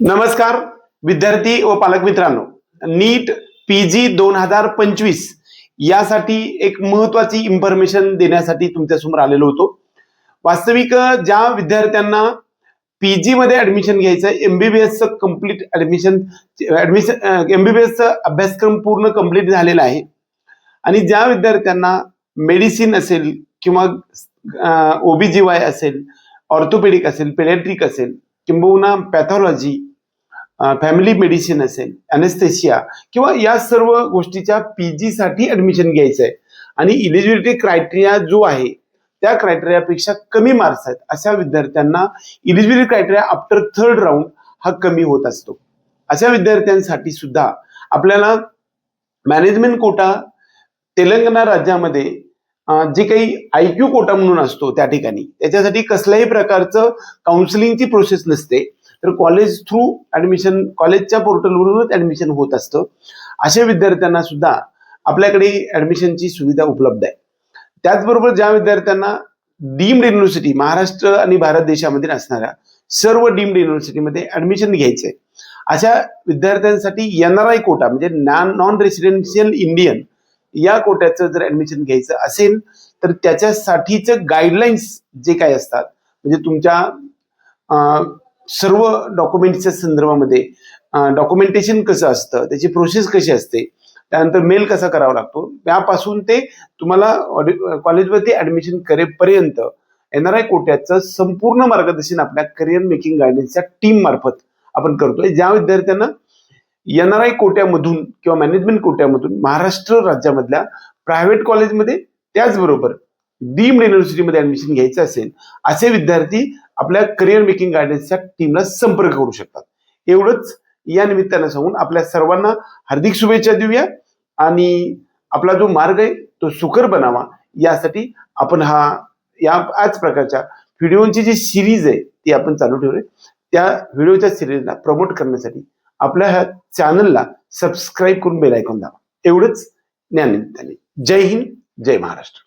नमस्कार विद्यार्थी व पालक मित्रांनो. नीट पी जी दोन हजार पंचवीस यासाठी एक महत्वाची इन्फॉर्मेशन देण्यासाठी तुमच्यासमोर आलेलो होतो. वास्तविक ज्या विद्यार्थ्यांना पीजी मध्ये ऍडमिशन घ्यायचं MBBS complete admission admission MBBS अभ्यासक्रम पूर्ण कंप्लीट झालेला आहे. आणि ज्या विद्यार्थ्यांना मेडिसिन असेल किंवा ओबीजीवाय असेल ऑर्थोपेडिक असेल पेडॅट्रिक असेल किंबहुना पॅथॉलॉजी फॅमिली मेडिसिन असेल अनेस्थेशिया किंवा या सर्व गोष्टीच्या पी जीसाठी ऍडमिशन घ्यायचं आहे आणि इलिजिबिलिटी क्रायटेरिया जो आहे त्या क्रायटेरियापेक्षा कमी मार्क्स आहेत अशा विद्यार्थ्यांना eligibility criteria after third round हा कमी होत असतो. अशा विद्यार्थ्यांसाठी सुद्धा आपल्याला मॅनेजमेंट कोटा तेलंगणा राज्यामध्ये जे काही आय क्यू कोटा म्हणून असतो त्या ठिकाणी त्याच्यासाठी कसल्याही प्रकारचं काउन्सिलिंगची प्रोसेस नसते. तर कॉलेज थ्रू ऍडमिशन कॉलेजच्या पोर्टलवरूनच ऍडमिशन होत असतं. अशा विद्यार्थ्यांना सुद्धा आपल्याकडे ॲडमिशनची सुविधा उपलब्ध आहे. त्याचबरोबर ज्या विद्यार्थ्यांना डीम्ड युनिव्हर्सिटी महाराष्ट्र आणि भारत देशामध्ये असणाऱ्या सर्व डीम्ड युनिव्हर्सिटीमध्ये ऍडमिशन घ्यायचंय. अशा विद्यार्थ्यांसाठी एन आर आय कोटा म्हणजे नॉन रेसिडेन्शियल इंडियन या कोट्याचं जर ऍडमिशन घ्यायचं असेल तर त्याच्यासाठीचं गाईडलाईन्स जे काय असतात म्हणजे तुमच्या सर्व डॉक्युमेंटच्या संदर्भामध्ये डॉक्युमेंटेशन कसं असतं त्याची प्रोसेस कशी असते त्यानंतर मेल कसा करावा लागतो त्यापासून ते तुम्हाला कॉलेजवरती ॲडमिशन करेपर्यंत आय कोट्याचं संपूर्ण मार्गदर्शन आपल्या करिअर मेकिंग गायडन्सच्या टीम मार्फत आपण करतोय. ज्या विद्यार्थ्यांना एन आर आय कोट्यामधून किंवा मॅनेजमेंट कोट्यामधून महाराष्ट्र राज्यामधल्या प्रायव्हेट कॉलेजमध्ये त्याचबरोबर डीम्ड युनिव्हर्सिटीमध्ये ऍडमिशन घ्यायचं असेल असे विद्यार्थी आपल्या करिअर मेकिंग गायडन्सच्या टीमला संपर्क करू शकतात. एवढंच या निमित्तानं सांगून आपल्या सर्वांना हार्दिक शुभेच्छा देऊया. आणि आपला जो मार्ग आहे तो सुकर बनावा. यासाठी आपण हा या आज प्रकारच्या व्हिडिओची जी सिरीज आहे ती आपण चालू ठेवली त्या व्हिडिओच्या सिरीजला प्रमोट करण्यासाठी आपल्या ह्या चॅनलला सबस्क्राईब करून बेल ऐकून दाबा. एवढंच. ज्ञानिमित्ताने जय हिंद जय महाराष्ट्र.